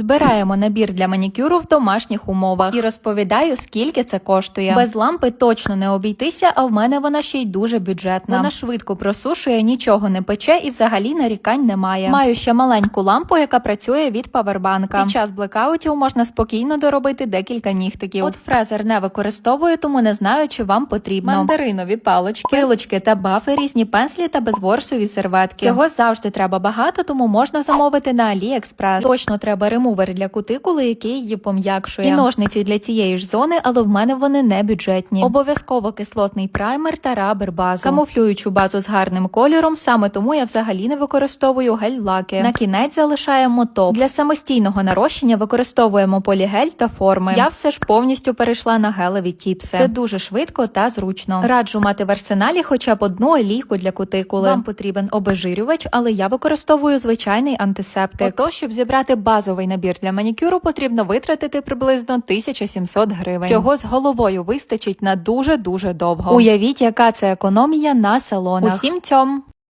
Збираємо набір для манікюру в домашніх умовах і розповідаю, скільки це коштує. Без лампи точно не обійтися, а в мене вона ще й дуже бюджетна. Вона швидко просушує, нічого не пече і взагалі нарікань немає. Маю ще маленьку лампу, яка працює від павербанка. Під час блекаутів можна спокійно доробити декілька нігтиків. От фрезер не використовую, тому не знаю, чи вам потрібно. Мандаринові палочки, пилочки та бафи, різні пенслі та безворсові серветки. Цього завжди треба багато, тому можна замовити на AliExpress. Точно треба ремувер для кутикули, який її пом'якшує. І ножниці для цієї ж зони, але в мене вони не бюджетні. Обов'язково кислотний праймер та рабер базу. Камуфлюючу базу з гарним кольором, саме тому я взагалі не використовую гель-лаки. На кінець залишаємо топ. Для самостійного нарощення використовуємо полігель та форми. Я все ж повністю перейшла на гелеві тіпси. Це дуже швидко та зручно. Раджу мати в арсеналі хоча б одну олійку для кутикули. Вам потрібен обезжирювач, але я використовую звичайний антисептик. Ото, щоб зібрати базовий набір для манікюру, потрібно витратити приблизно 1700 гривень. Цього з головою вистачить на дуже дуже довго. Уявіть, яка це економія на салонах. Усім цьому.